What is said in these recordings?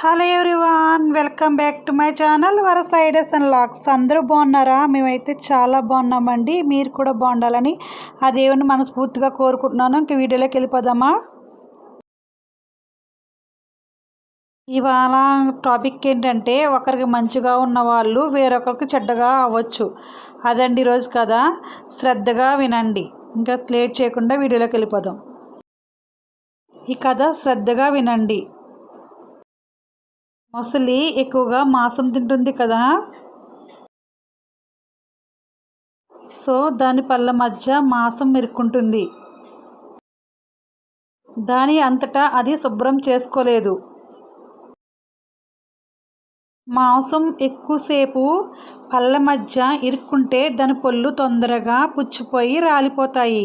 Hello everyone welcome back to my channel వర సైడెస్ and lakhs అందరూ బాగున్నారా? మేమైతే చాలా బాగున్నామండి. మీరు కూడా బాగుండాలని ఆ దేవుని మనస్ఫూర్తిగా కోరుకుంటున్నాను. ఇంక వీడియోలోకి వెళ్ళిపోదామా? ఇవాళ టాపిక్ ఏంటంటే ఒకరికి మంచిగా ఉన్న వాళ్ళు వేరొకరికి చెడ్డగా అవ్వచ్చు. అదండి ఈరోజు కదా శ్రద్ధగా వినండి. ఇంకా లేట్ చేయకుండా వీడియోలోకి వెళ్ళిపోదాం. ఈ కథ శ్రద్ధగా వినండి. మొసలి ఎక్కువగా మాంసం తింటుంది కదా. సో దాని పళ్ళ మధ్య మాంసం మెరుక్కుంటుంది దాని అంతటా అది శుభ్రం చేసుకోలేదు. మాంసం ఎక్కువసేపు పళ్ళ మధ్య ఇరుక్కుంటే దాని పళ్ళు తొందరగా పుచ్చిపోయి రాలిపోతాయి.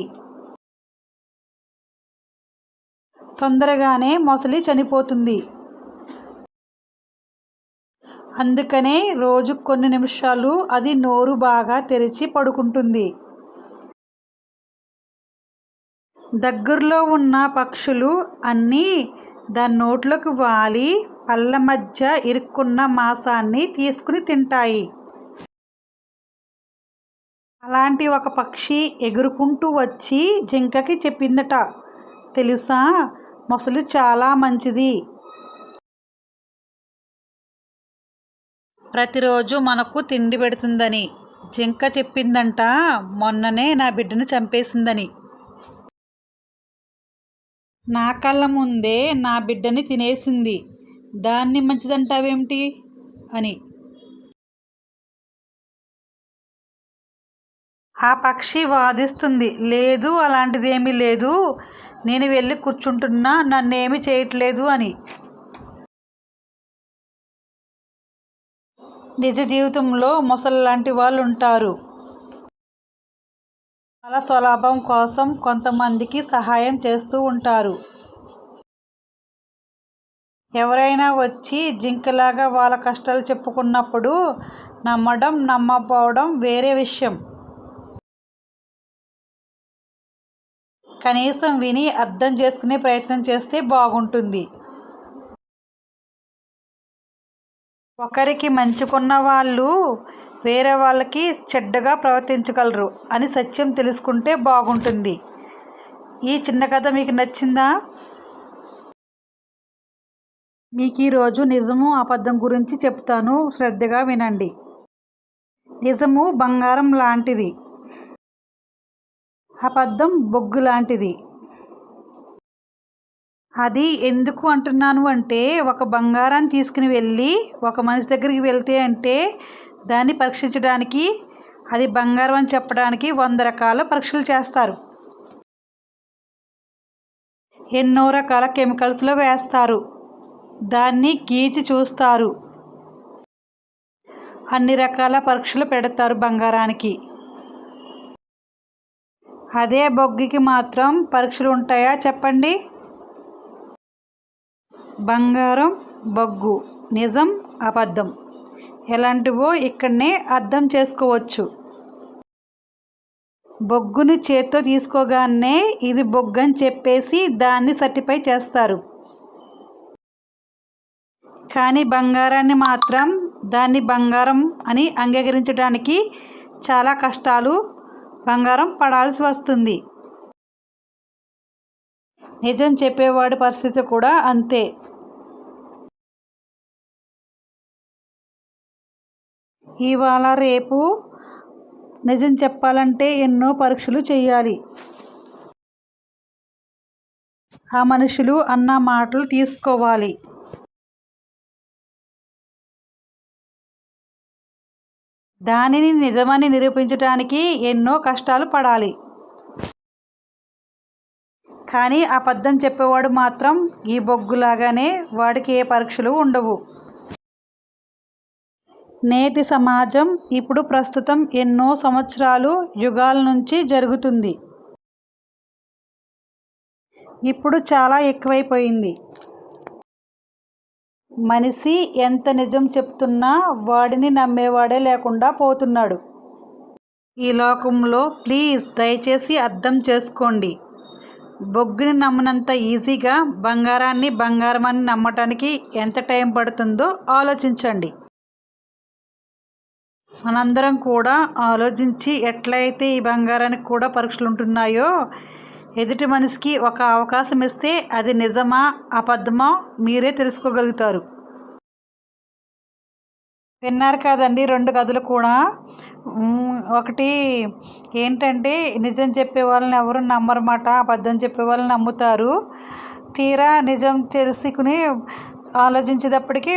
తొందరగానే మొసలి చనిపోతుంది. అందుకనే రోజు కొన్ని నిమిషాలు అది నోరు బాగా తెరిచి పడుకుంటుంది. దగ్గరలో ఉన్న పక్షులు అన్నీ దాని నోట్లోకి వాలి పళ్ళ మధ్య ఇరుక్కున్న మాంసాన్ని తీసుకుని తింటాయి. అలాంటి ఒక పక్షి ఎగురుకుంటూ వచ్చి జింకకి చెప్పిందట తెలుసా? మొసలి చాలా మంచిది. ప్రతిరోజు మనకు తిండి పెడుతుందని. జింక చెప్పిందంట మొన్ననే నా బిడ్డను చంపేసిందని. నా కళ్ళ ముందే నా బిడ్డని తినేసింది. దాన్ని మంచిదంటావేమిటి? అని. ఆ పక్షి వాదిస్తుంది లేదు అలాంటిదేమీ లేదు. నేను వెళ్ళి కూర్చుంటున్నా నన్నేమి చేయట్లేదు అని. నిజ జీవితంలో మొసలు లాంటి వాళ్ళు ఉంటారు వాళ్ళ స్వలాభం కోసం కొంతమందికి సహాయం చేస్తూ ఉంటారు. ఎవరైనా వచ్చి జింకలాగా వాళ్ళ కష్టాలు చెప్పుకున్నప్పుడు నమ్మడం నమ్మకపోవడం వేరే విషయం. కనీసం విని అర్థం చేసుకునే ప్రయత్నం చేస్తే బాగుంటుంది. ఒకరికి మంచుకున్న వాళ్ళు వేరే వాళ్ళకి చెడ్డగా ప్రవర్తించగలరు అని సత్యం తెలుసుకుంటే బాగుంటుంది. ఈ చిన్న కథ మీకు నచ్చిందా? మీకు ఈరోజు నిజము అబద్ధం గురించి చెప్తాను. శ్రద్ధగా వినండి. నిజము బంగారం లాంటిది. అబద్ధం బొగ్గు లాంటిది. అది ఎందుకు అంటున్నాను అంటే ఒక బంగారాన్ని తీసుకుని వెళ్ళి ఒక మనిషి దగ్గరికి వెళ్తే అంటే దాన్ని పరీక్షించడానికి అది బంగారం అని చెప్పడానికి వంద రకాల పరీక్షలు చేస్తారు. ఎన్నో రకాల కెమికల్స్లో వేస్తారు. దాన్ని గీచి చూస్తారు. అన్ని రకాల పరీక్షలు పెడతారు బంగారానికి. అదే బొగ్గికి మాత్రం పరీక్షలు ఉంటాయా చెప్పండి? బంగారం బొగ్గు నిజం అబద్ధం. ఎలాంటివో ఇక్కడనే అర్థం చేసుకోవచ్చు. బొగ్గుని చేత్తో తీసుకోగానే ఇది బొగ్గు అని చెప్పేసి దాన్ని సర్టిఫై చేస్తారు. కానీ బంగారాన్ని మాత్రం దాన్ని బంగారం అని అంగీకరించడానికి చాలా కష్టాలు బంగారం పడాల్సి వస్తుంది. నిజం చెప్పేవాడి పరిస్థితి కూడా అంతే. ఇవాళ రేపు నిజం చెప్పాలంటే ఎన్నో పరీక్షలు చేయాలి. ఆ మనుషులు అన్న మాటలు తీసుకోవాలి. దానిని నిజమని నిరూపించడానికి ఎన్నో కష్టాలు పడాలి. కానీ అబద్ధం చెప్పేవాడు మాత్రం ఈ బొగ్గులాగానే వాడికి ఏ పరీక్షలు ఉండవు. నేటి సమాజం ఇప్పుడు ప్రస్తుతం ఎన్నో సంవత్సరాలు యుగాల నుంచి జరుగుతుంది. ఇప్పుడు చాలా ఎక్కువైపోయింది. మనిషి ఎంత నిజం చెప్తున్నా వాడిని నమ్మేవాడే లేకుండా పోతున్నాడు. ఈ లోకంలో ప్లీజ్ దయచేసి అర్థం చేసుకోండి. బొగ్గుని నమ్మినంత ఈజీగా బంగారాన్ని బంగారమని నమ్మటానికి ఎంత టైం పడుతుందో ఆలోచించండి. మనందరం కూడా ఆలోచించి ఎట్లయితే ఈ బంగారానికి కూడా పరీక్షలు ఉంటున్నాయో ఎదుటి మనిషికి ఒక అవకాశం ఇస్తే అది నిజమా అబద్ధమా మీరే తెలుసుకోగలుగుతారు. విన్నారు కదండి రెండు కథలు కూడా. ఒకటి ఏంటంటే నిజం చెప్పే వాళ్ళని ఎవరు నమ్మరమాట అబద్ధం చెప్పే వాళ్ళని నమ్ముతారు. తీరా నిజం తెలుసుకుని ఆలోచించేటప్పటికి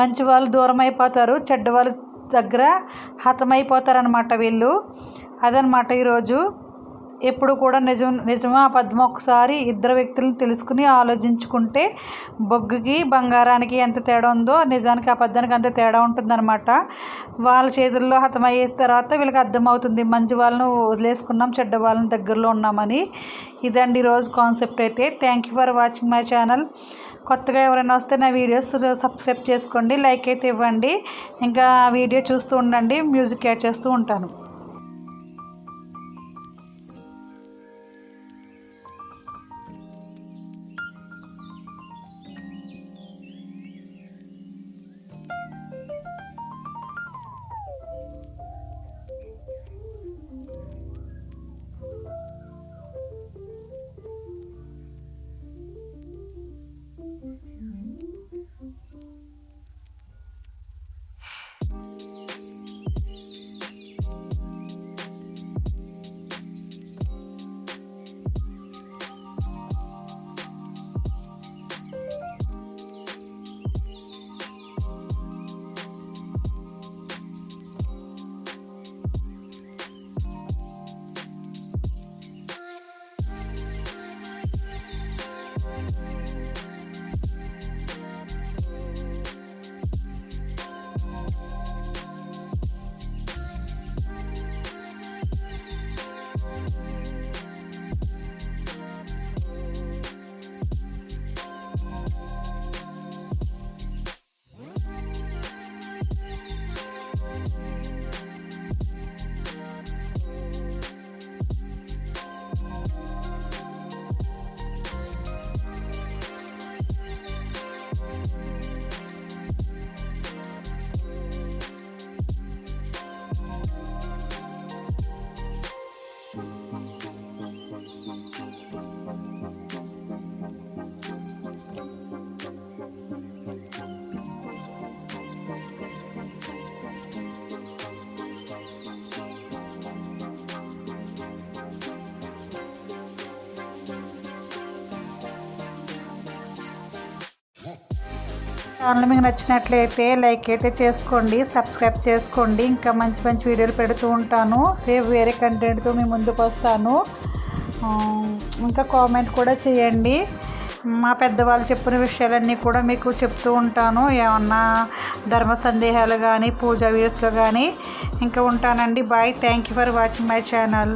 మంచి వాళ్ళు దూరం అయిపోతారు చెడ్డ వాళ్ళ దగ్గర హతమైపోతారనమాట వీళ్ళు. అదనమాట ఈరోజు. ఎప్పుడు కూడా నిజం నిజమా అబద్ధమా ఒకసారి ఇద్దరు వ్యక్తులను తెలుసుకుని ఆలోచించుకుంటే బొగ్గుకి బంగారానికి ఎంత తేడా ఉందో నిజానికి అబద్ధానికి అంత తేడా ఉంటుందన్నమాట. వాళ్ళ చేతుల్లో హతమయ్యే తర్వాత వీళ్ళకి అర్థమవుతుంది మంచి వాళ్ళను వదిలేసుకున్నాం చెడ్డ వాళ్ళని దగ్గరలో ఉన్నామని. ఇదండి ఈరోజు కాన్సెప్ట్ అయితే. Thank you for watching my channel కొత్తగా ఎవరైనా వస్తే నా వీడియోస్ సబ్స్క్రైబ్ చేసుకోండి లైక్ అయితే ఇవ్వండి. ఇంకా వీడియో చూస్తూ ఉండండి మ్యూజిక్ యాడ్ చేస్తూ ఉంటాను. ఛానల్ మీకు నచ్చినట్లయితే లైక్ అయితే చేసుకోండి సబ్స్క్రైబ్ చేసుకోండి. ఇంకా మంచి మంచి వీడియోలు పెడుతూ ఉంటాను. రేపు వేరే కంటెంట్తో మీ ముందుకు వస్తాను. ఇంకా కామెంట్ కూడా చేయండి. మా పెద్దవాళ్ళు చెప్పిన విషయాలన్నీ కూడా మీకు చెప్తూ ఉంటాను. ఏమన్నా ధర్మ సందేహాలు కానీ పూజా వీడియోస్లో కానీ ఇంకా ఉంటానండి. Bye. Thank you for watching my channel.